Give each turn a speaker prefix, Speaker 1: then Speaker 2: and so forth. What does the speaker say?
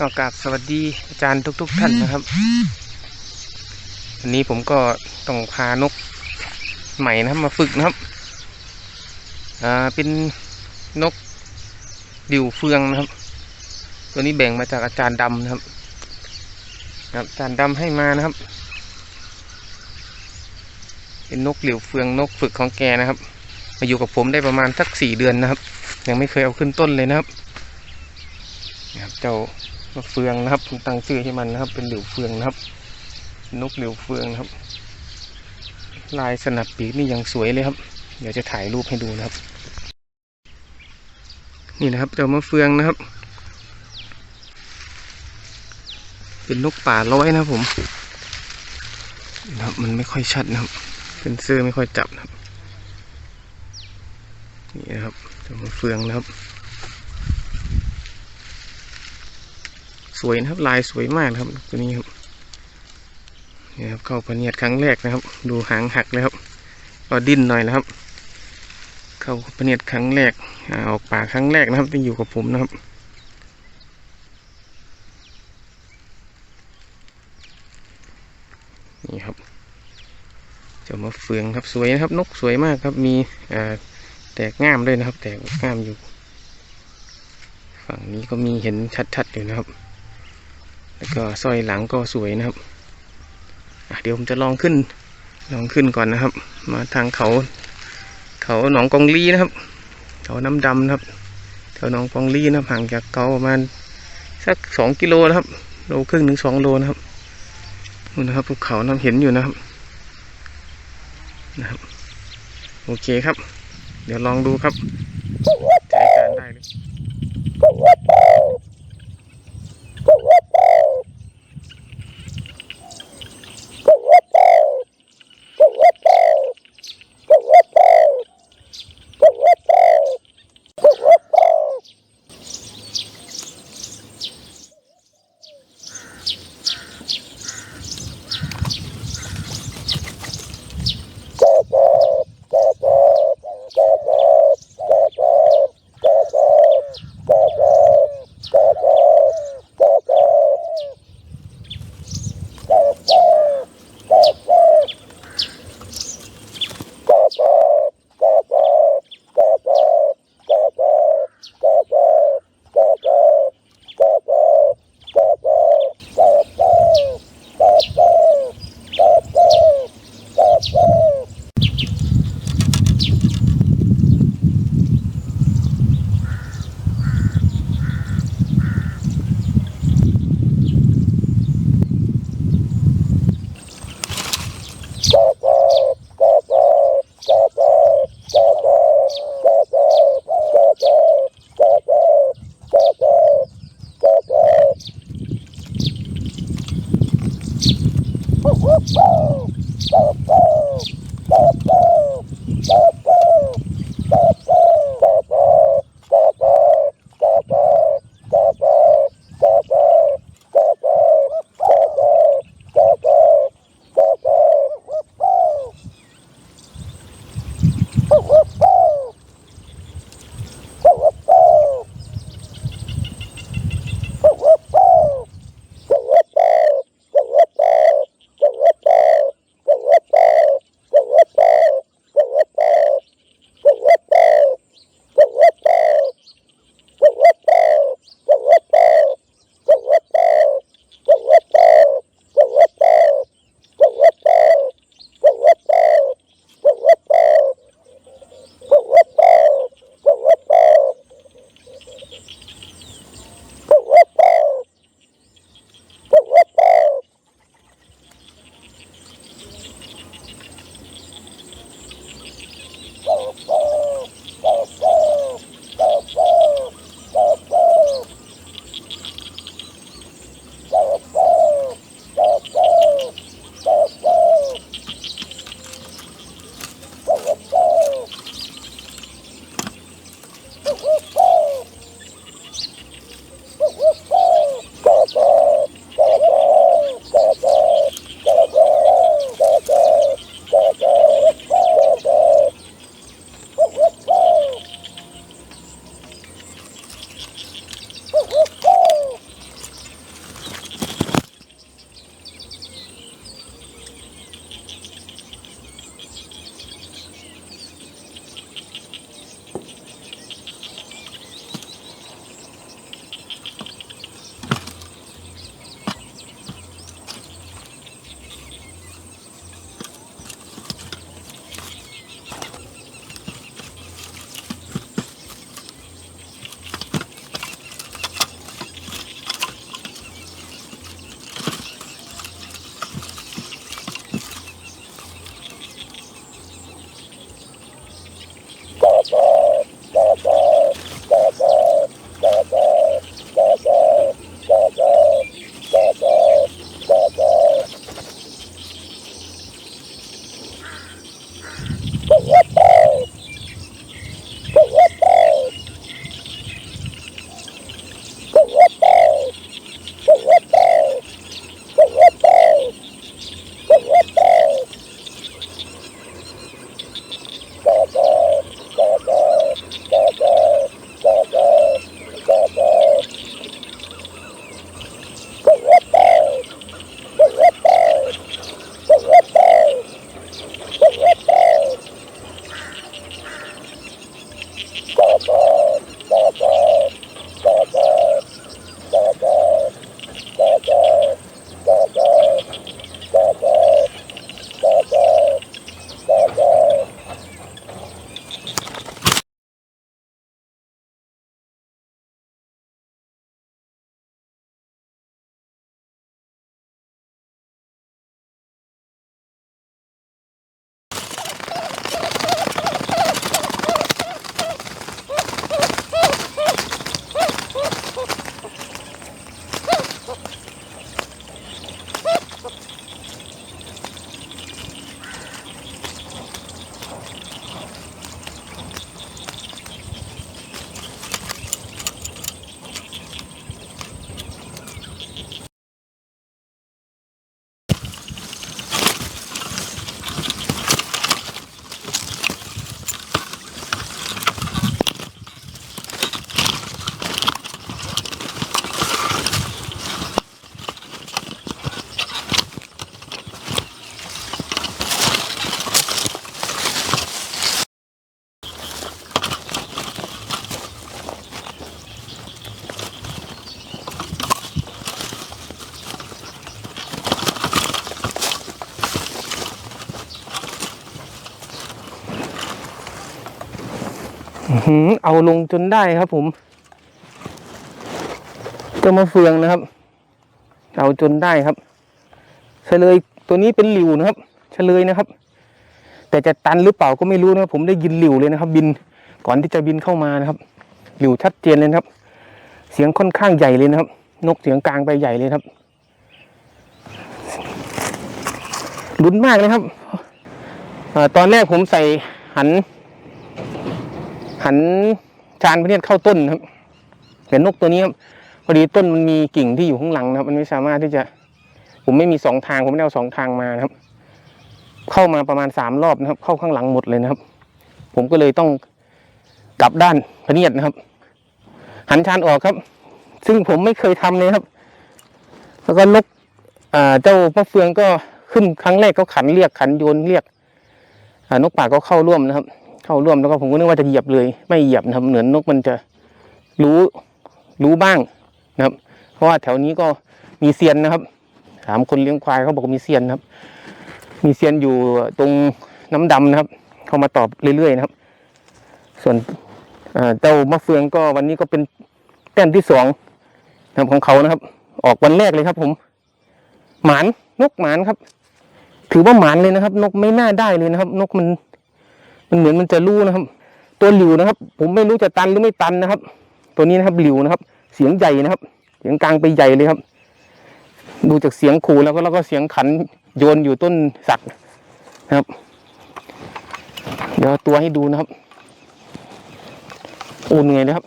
Speaker 1: ก็กราบสวัสดีอาจารย์ทุก ๆ ท่านนะครับวันนี้ผมก็ต้องพานกใหม่นะครับมาฝึกนะครับ อ่าเป็นนกดิวเฟืองนะครับ ตัวนี้แบ่งมาจากอาจารย์ดำนะครับครับอาจารย์ดำให้มานะครับ เป็นนกหลิวเฟืองนกฝึกของแกนะครับ มาอยู่กับผมได้ประมาณสักสี่เดือนนะครับ ยังไม่เคยเอาขึ้นต้นเลยนะครับนะครับเจ้า นกเฟืองนะครับผมตั้งชื่อให้มันนะครับ เป็นหลิวเฟืองนะครับ นกหลิวเฟืองนะครับ ลายสนับปีกนี่ยังสวยเลยครับ เดี๋ยวจะถ่ายรูปให้ดูนะครับ นี่นะครับเจ้ามะเฟืองนะครับ เป็นนกป่าร้อยนะผมนะครับมันไม่ค่อยชัดนะครับเป็นเสื้อไม่ค่อยจับนะครับ นี่นะครับเจ้ามะเฟืองนะครับ สวยนะครับ ลายสวยมากนะครับ ตัวนี้ครับนี่ครับ เข้าพเนียดครั้งแรกนะครับ ดูหางหักเลยครับก็ดิ้นหน่อยนะครับ เข้าพเนียดครั้งแรกอออกป่าครั้งแรกนะครับที่อยู่กับผมนะครับนี่ครับเจะมาเฟืองครับสวยนะครับ นกสวยมากครับ มีแตกง่ามด้วยนะครับ แตกง่ามอยู่ ฝั่งนี้ก็มีเห็นชัดๆอยู่นะครับ แล้วก็สร้อยหลังก็สวยนะครับเดี๋ยวผมจะลองขึ้น ลองขึ้นก่อนนะครับ มาทางเขา เขาหนองกองลีนะครับ เขาน้ำดำนะครับแถวหนองกองลีนะครับห่างจากเขาประมาณสักสองกิโลนะครับโลครึ่งถึงสองโลนะครับนู่นนะครับภูเขาน้ำเห็นอยู่นะครับนะครับ โอเคครับ เดี๋ยวลองดูครับใช้การได้เลย เอาลงจนได้ครับผมเจ้ามะเฟืองนะครับ เอาจนได้ครับเฉลยตัวนี้เป็นหลิวนะครับเฉลยนะครับ แต่จะตันหรือเปล่าก็ไม่รู้นะครับ ผมได้ยินหลิวเลยนะครับ บินก่อนที่จะบินเข้ามานะครับ หลิวชัดเจนเลยนะครับ เสียงค่อนข้างใหญ่เลยนะครับ นกเสียงกลางไปใหญ่เลยครับลุ้นมากเลยครับอตอนแรกผมใส่หัน หันจานพระเนียดเข้าต้นครับแต่นกตัวนี้ครับพอดีต้นมันมีกิ่งที่อยู่ข้างหลังนะครับ มันไม่สามารถที่จะ ผมไม่มีสองทางผมไม่ได้เอาสองทางมานะครับ เข้ามาประมาณสามรอบนะครับ เข้าข้างหลังหมดเลยนะครับ ผมก็เลยต้องกลับด้านพระเนียดนะครับ หันชานออกครับ ซึ่งผมไม่เคยทำเลยครับ แล้วก็นกเจ้ามะเฟืองก็ขึ้นครั้งแรกก็ขันเรียกขันโยนเรียกนกป่าก็เข้าร่วมนะครับ เข้าร่วมแล้วก็ผมก็นึกว่าจะเหยียบเลย ไม่เหยียบนะครับเหมือนนกมันจะรู้รู้บ้างนะครับ เพราะว่าแถวนี้ก็มีเซียนนะครับ ถามคนเลี้ยงควายเขาบอกว่ามีเซียนนะครับ มีเซียนอยู่ตรงน้ำดำนะครับ เขามาตอบเรื่อยๆนะครับ ส่วนเจ้ามะเฟืองก็วันนี้ก็เป็นแต้มที่สองนะครับของเขานะครับ ออกวันแรกเลยครับ ผม หมานนกหมานครับ ถือว่าหมานเลยนะครับ นกไม่น่าได้เลยนะครับ นกมัน มันเหมือนมันจะรู้นะครับ ตัวหลิวนะครับ ผมไม่รู้จะตันหรือไม่ตันนะครับ ตัวนี้นะครับหลิวนะครับ เสียงใหญ่นะครับ เสียงกลางไปใหญ่เลยครับ ดูจากเสียงขู่แล้วก็แล้วก็เสียงขันโยนอยู่ต้นสักนะครับ เดี๋ยวตัวให้ดูนะครับโอ้เหนื่อยนะครับ